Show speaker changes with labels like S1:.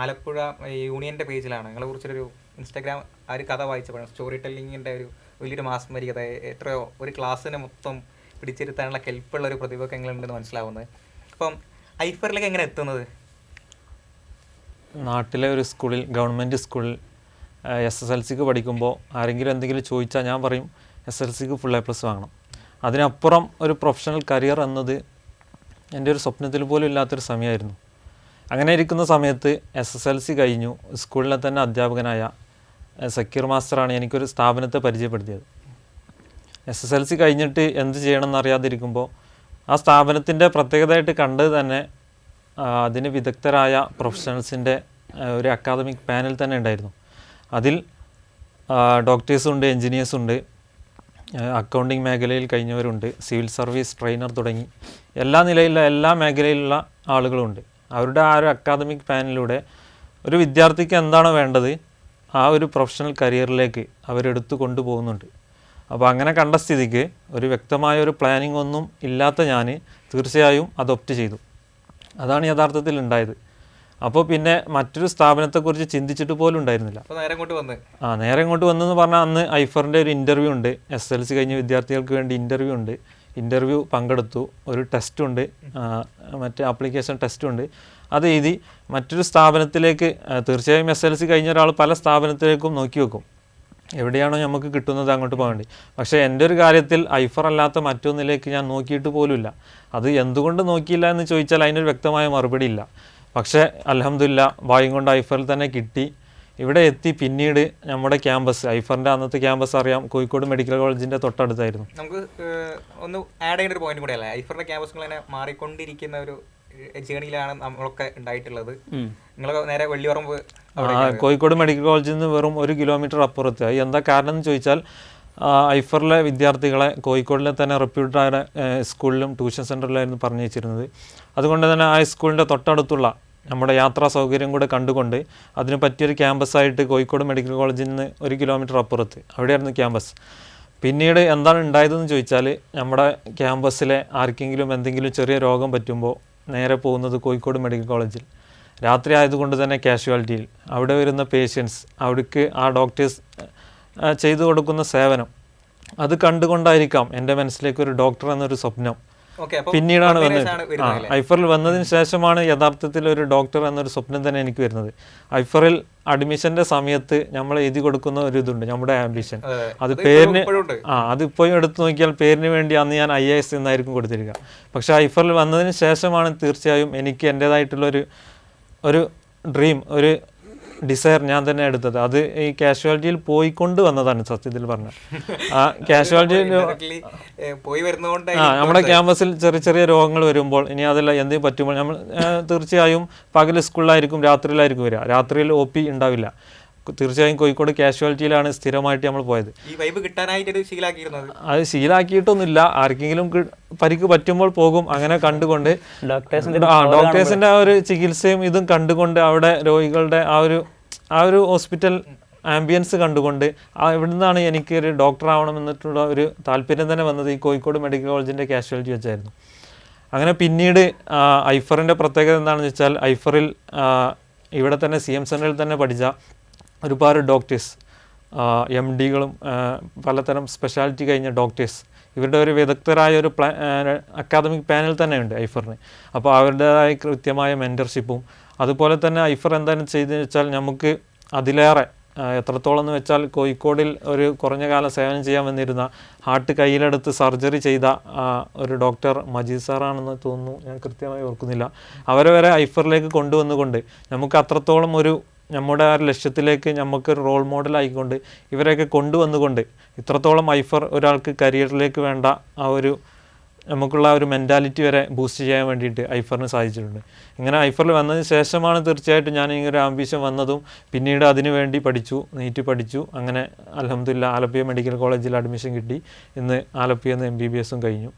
S1: ആലപ്പുഴ യൂണിയന്റെ പേജിലാണ്. നിങ്ങളെ കുറിച്ചൊരു ഇൻസ്റ്റാഗ്രാം ആ ഒരു കഥ വായിച്ചപ്പോഴാണ്. സ്റ്റോറി ടെല്ലിങ്ങിന്റെ ഒരു വലിയൊരു മാസ്മരികത എത്രയോ ഒരു ക്ലാസ്സിനെ മൊത്തം പിടിച്ചിരുത്താനുള്ള കെൽപ്പുള്ള ഒരു പ്രതിഭ എങ്ങനെയുണ്ടെന്ന് മനസ്സിലാവുന്നത്. അപ്പം ഐഫറിലേക്ക് എങ്ങനെ എത്തുന്നത്?
S2: നാട്ടിലെ ഒരു സ്കൂളിൽ ഗവൺമെന്റ് സ്കൂളിൽ എസ് എസ് എൽ സിക്ക് പഠിക്കുമ്പോൾ ആരെങ്കിലും എന്തെങ്കിലും ചോദിച്ചാൽ ഞാൻ പറയും എസ് എൽ സിക്ക് ഫുൾ എ പ്ലസ് വാങ്ങണം. അതിനപ്പുറം ഒരു പ്രൊഫഷണൽ കരിയർ എന്നത് എന്റെ ഒരു സ്വപ്നത്തിൽ പോലും ഇല്ലാത്തൊരു സമയമായിരുന്നു. അങ്ങനെ ഇരിക്കുന്ന സമയത്ത് എസ് എസ് എൽ സി കഴിഞ്ഞു. സ്കൂളിലെ തന്നെ അധ്യാപകനായ സക്കീർ മാസ്റ്ററാണ് എനിക്കൊരു സ്ഥാപനത്തെ പരിചയപ്പെടുത്തിയത്. എസ് എസ് എൽ സി കഴിഞ്ഞിട്ട് എന്ത് ചെയ്യണം എന്നറിയാതിരിക്കുമ്പോൾ ആ സ്ഥാപനത്തിന്റെ പ്രത്യേകതയായിട്ട് കണ്ടത് തന്നെ അതിന് വിദഗ്ധരായ പ്രൊഫഷണൽസിന്റെ ഒരു അക്കാദമിക് പാനൽ തന്നെ ഉണ്ടായിരുന്നു. അതിൽ ഡോക്ടേഴ്സുണ്ട് എൻജിനീയേഴ്സുണ്ട് അക്കൗണ്ടിങ് മേഖലയിൽ കഴിഞ്ഞവരുണ്ട് സിവിൽ സർവീസ് ട്രെയിനർ തുടങ്ങി. എല്ലാ നിലയിലുള്ള എല്ലാ മേഖലയിലുള്ള ആളുകളുണ്ട്. അവരുടെ ആ ഒരു അക്കാദമിക് പാനലിലൂടെ ഒരു വിദ്യാർത്ഥിക്ക് എന്താണോ വേണ്ടത് ആ ഒരു പ്രൊഫഷണൽ കരിയറിലേക്ക് അവരെടുത്തു കൊണ്ടുപോകുന്നുണ്ട്. അപ്പോൾ അങ്ങനെ കണ്ട സ്ഥിതിക്ക് ഒരു വ്യക്തമായ ഒരു പ്ലാനിംഗ് ഒന്നും ഇല്ലാത്ത ഞാൻ തീർച്ചയായും അത് ഒപ്റ്റ് ചെയ്തു. അതാണ് യഥാർത്ഥത്തിൽ ഉണ്ടായത്. അപ്പോൾ പിന്നെ മറ്റൊരു സ്ഥാപനത്തെക്കുറിച്ച് ചിന്തിച്ചിട്ട് പോലും ഉണ്ടായിരുന്നില്ല. ആ നേരെ ഇങ്ങോട്ട് വന്നെന്ന് പറഞ്ഞാൽ അന്ന് ഐഫറിന്റെ ഒരു ഇന്റർവ്യൂ ഉണ്ട്. എസ് എൽ സി കഴിഞ്ഞ വിദ്യാർത്ഥികൾക്ക് വേണ്ടി ഇന്റർവ്യൂ ഉണ്ട്. ഇന്റർവ്യൂ പങ്കെടുത്തു. ഒരു ടെസ്റ്റുണ്ട് മറ്റേ ആപ്ലിക്കേഷൻ ടെസ്റ്റുണ്ട് അത് എഴുതി മറ്റൊരു സ്ഥാപനത്തിലേക്ക് തീർച്ചയായും എസ് എൽ സി കഴിഞ്ഞ ഒരാൾ പല സ്ഥാപനത്തിലേക്കും നോക്കി വെക്കും. എവിടെയാണോ നമുക്ക് കിട്ടുന്നത് അങ്ങോട്ട് പോകാൻ വേണ്ടി പക്ഷേ എന്റെ ഒരു കാര്യത്തിൽ ഐഫർ അല്ലാത്ത മറ്റൊന്നിലേക്ക് ഞാൻ നോക്കിയിട്ട് പോലുമില്ല. അത് എന്തുകൊണ്ട് നോക്കിയില്ല എന്ന് ചോദിച്ചാൽ അതിനൊരു വ്യക്തമായ മറുപടി ഇല്ല. പക്ഷേ അലഹമില്ല ഭാഗ്യം കൊണ്ട് ഐഫറിൽ തന്നെ കിട്ടി. ഇവിടെ എത്തി പിന്നീട് നമ്മുടെ ക്യാമ്പസ് ഐഫറിന്റെ അന്നത്തെ ക്യാമ്പസ് അറിയാം. കോഴിക്കോട് മെഡിക്കൽ കോളേജിന്റെ തൊട്ടടുത്തായിരുന്നു.
S1: നമുക്ക് ഒന്ന് ആഡ് ചെയ്യേണ്ട ഒരു പോയിന്റ് കൂടെയല്ലേ ഐഫറിന്റെ ക്യാമ്പസുകൾ തന്നെ മാറിക്കൊണ്ടിരിക്കുന്ന ഒരു ജേണിയിലാണ് നമ്മളൊക്കെ ഉണ്ടായിട്ടുള്ളത്. നിങ്ങൾ നേരെ വെള്ളിയറമ്പ്
S2: കോഴിക്കോട് മെഡിക്കൽ കോളേജിൽ നിന്ന് വെറും ഒരു കിലോമീറ്റർ അപ്പുറത്ത്. അത് എന്താ കാരണം എന്ന് ചോദിച്ചാൽ ഐഫറിലെ വിദ്യാർത്ഥികളെ കോഴിക്കോടിലെ തന്നെ റെപ്യൂട്ടഡ് സ്കൂളിലും ട്യൂഷൻ സെന്ററിലായിരുന്നു പറഞ്ഞു വെച്ചിരുന്നത് അതുകൊണ്ട് തന്നെ ആ സ്കൂളിന്റെ തൊട്ടടുത്തുള്ള നമ്മുടെ യാത്രാ സൗകര്യം കൂടെ കണ്ടുകൊണ്ട് അതിന് പറ്റിയൊരു ക്യാമ്പസായിട്ട് കോഴിക്കോട് മെഡിക്കൽ കോളേജിൽ നിന്ന് ഒരു കിലോമീറ്റർ അപ്പുറത്ത്. അവിടെയായിരുന്നു ക്യാമ്പസ് പിന്നീട് എന്താണ് ഉണ്ടായതെന്ന് ചോദിച്ചാൽ നമ്മുടെ ക്യാമ്പസിലെ ആർക്കെങ്കിലും എന്തെങ്കിലും ചെറിയ രോഗം പറ്റുമ്പോൾ നേരെ പോകുന്നത് കോഴിക്കോട് മെഡിക്കൽ കോളേജിൽ രാത്രി ആയതുകൊണ്ട് തന്നെ കാഷ്വാലിറ്റിയിൽ അവിടെ വരുന്ന പേഷ്യൻസ് അവിടേക്ക് ആ ഡോക്ടേഴ്സ് ചെയ്തു കൊടുക്കുന്ന സേവനം. അത് കണ്ടുകൊണ്ടായിരിക്കാം എന്റെ മനസ്സിലേക്ക് ഒരു ഡോക്ടർ എന്നൊരു സ്വപ്നം പിന്നീടാണ് വന്നത്. ആ ഐഫറിൽ വന്നതിന് ശേഷമാണ് യഥാർത്ഥത്തിൽ ഒരു ഡോക്ടർ എന്നൊരു സ്വപ്നം തന്നെ എനിക്ക് വരുന്നത്. ഐഫറിൽ അഡ്മിഷന്റെ സമയത്ത് നമ്മൾ എഴുതി കൊടുക്കുന്ന ഒരു ഇതുണ്ട് നമ്മുടെ ആംബിഷൻ.
S1: അത്
S2: പേരിന്
S1: ആ അത്
S2: ആ അതിപ്പോഴും എടുത്തു നോക്കിയാൽ പേരിന് വേണ്ടി അന്ന് ഞാൻ ഐ എ എസ് എന്നായിരിക്കും കൊടുത്തിരിക്കുക. പക്ഷേ ഐഫറിൽ വന്നതിന് ശേഷമാണ് തീർച്ചയായും എനിക്ക് എന്റെതായിട്ടുള്ളൊരു ഒരു ഡ്രീം ഒരു ഡിസയർ ഞാൻ തന്നെ എടുത്തത്. അത് ഈ കാഷ്വാലിറ്റിയിൽ പോയിക്കൊണ്ട് വന്നതാണ് സത്യത്തിൽ പറഞ്ഞ ആ കാഷ്വാലിറ്റിയിൽ
S1: പോയി വരുന്നതുകൊണ്ട്
S2: ആ നമ്മുടെ ക്യാമ്പസിൽ ചെറിയ ചെറിയ രോഗങ്ങൾ വരുമ്പോൾ ഇനി അതല്ല എന്തെങ്കിലും പറ്റുമ്പോൾ നമ്മൾ തീർച്ചയായും പകൽ സ്കൂളിലായിരിക്കും രാത്രിയിലായിരിക്കും വരിക. രാത്രിയിൽ ഒ പി ഉണ്ടാവില്ല. തീർച്ചയായും കോഴിക്കോട് കാഷ്വാലിറ്റിയിലാണ് സ്ഥിരമായിട്ട് നമ്മൾ പോയത്.
S1: ഈ വൈബ് ശീലാക്കിയിരുന്നത്?
S2: അത് ശീലാക്കിയിട്ടൊന്നുമില്ല. ആർക്കെങ്കിലും പരിക്ക് പറ്റുമ്പോൾ പോകും. അങ്ങനെ കണ്ടുകൊണ്ട്
S3: ഡോക്ടേഴ്സിന്റെ
S2: ആ ഡോക്ടേഴ്സിന്റെ ആ ഒരു ചികിത്സയും ഇതും കണ്ടുകൊണ്ട് അവിടെ രോഗികളുടെ ആ ഒരു ആ ഒരു ഹോസ്പിറ്റൽ ആംബിയൻസ് കണ്ടുകൊണ്ട് ആ ഇവിടെ നിന്നാണ് എനിക്ക് ഒരു ഡോക്ടർ ആവണമെന്നിട്ടുള്ള ഒരു താല്പര്യം തന്നെ വന്നത് ഈ കോഴിക്കോട് മെഡിക്കൽ കോളേജിന്റെ കാഷ്വാലിറ്റി വെച്ചായിരുന്നു. അങ്ങനെ പിന്നീട് ഐഫറിന്റെ ഐഫറിന്റെ പ്രത്യേകത എന്താണെന്ന് വെച്ചാൽ ഐഫറിൽ ഇവിടെ തന്നെ സി എം സെന്ററിൽ തന്നെ പഠിച്ച ഒരുപാട് ഡോക്ടേഴ്സ് എം ഡികളും പലതരം സ്പെഷ്യാലിറ്റി കഴിഞ്ഞ ഡോക്ടേഴ്സ് ഇവരുടെ ഒരു വിദഗ്ധരായ ഒരു പ്ലാ അക്കാദമിക് പാനൽ തന്നെയുണ്ട് ഐഫറിന്. അപ്പോൾ അവരുടേതായ കൃത്യമായ മെന്റർഷിപ്പും അതുപോലെ തന്നെ ഐഫർ എന്തായാലും ചെയ്തെന്ന് വെച്ചാൽ നമുക്ക് അതിലേറെ എത്രത്തോളം എന്ന് വെച്ചാൽ കോഴിക്കോടിൽ ഒരു കുറഞ്ഞ കാലം സേവനം ചെയ്യാൻ വന്നിരുന്ന ഹാർട്ട് കയ്യിലെടുത്ത് സർജറി ചെയ്ത ഒരു ഡോക്ടർ മജീദ് സാറാണെന്ന് തോന്നുന്നു ഞാൻ കൃത്യമായി ഓർക്കുന്നില്ല. അവരെ വരെ ഐഫറിലേക്ക് കൊണ്ടുവന്നുകൊണ്ട് നമുക്ക് അത്രത്തോളം ഒരു നമ്മുടെ ആ ലക്ഷ്യത്തിലേക്ക് നമുക്ക് റോൾ മോഡൽ ആയിക്കൊണ്ട് ഇവരെയൊക്കെ കൊണ്ടുവന്നുകൊണ്ട് ഇത്രത്തോളം ഐഫർ ഒരാൾക്ക് കരിയറിലേക്ക് വേണ്ട ആ ഒരു നമുക്കുള്ള ഒരു മെന്റാലിറ്റി വരെ ബൂസ്റ്റ് ചെയ്യാൻ വേണ്ടിയിട്ട് ഐഫറിന് സാധിച്ചിട്ടുണ്ട്. ഇങ്ങനെ ഐഫറിൽ വന്നതിന് ശേഷമാണ് തീർച്ചയായിട്ടും ഞാൻ ഇങ്ങനെ ഒരു ആംബിഷൻ വന്നതും പിന്നീട് അതിനു വേണ്ടി പഠിച്ചു നീറ്റ് പഠിച്ചു. അങ്ങനെ അലഹമില്ല ആലപ്പിയ മെഡിക്കൽ കോളേജിൽ അഡ്മിഷൻ കിട്ടി. ഇന്ന് ആലപ്പുഴയിൽ നിന്ന് എം ബി ബി എസും കഴിഞ്ഞു.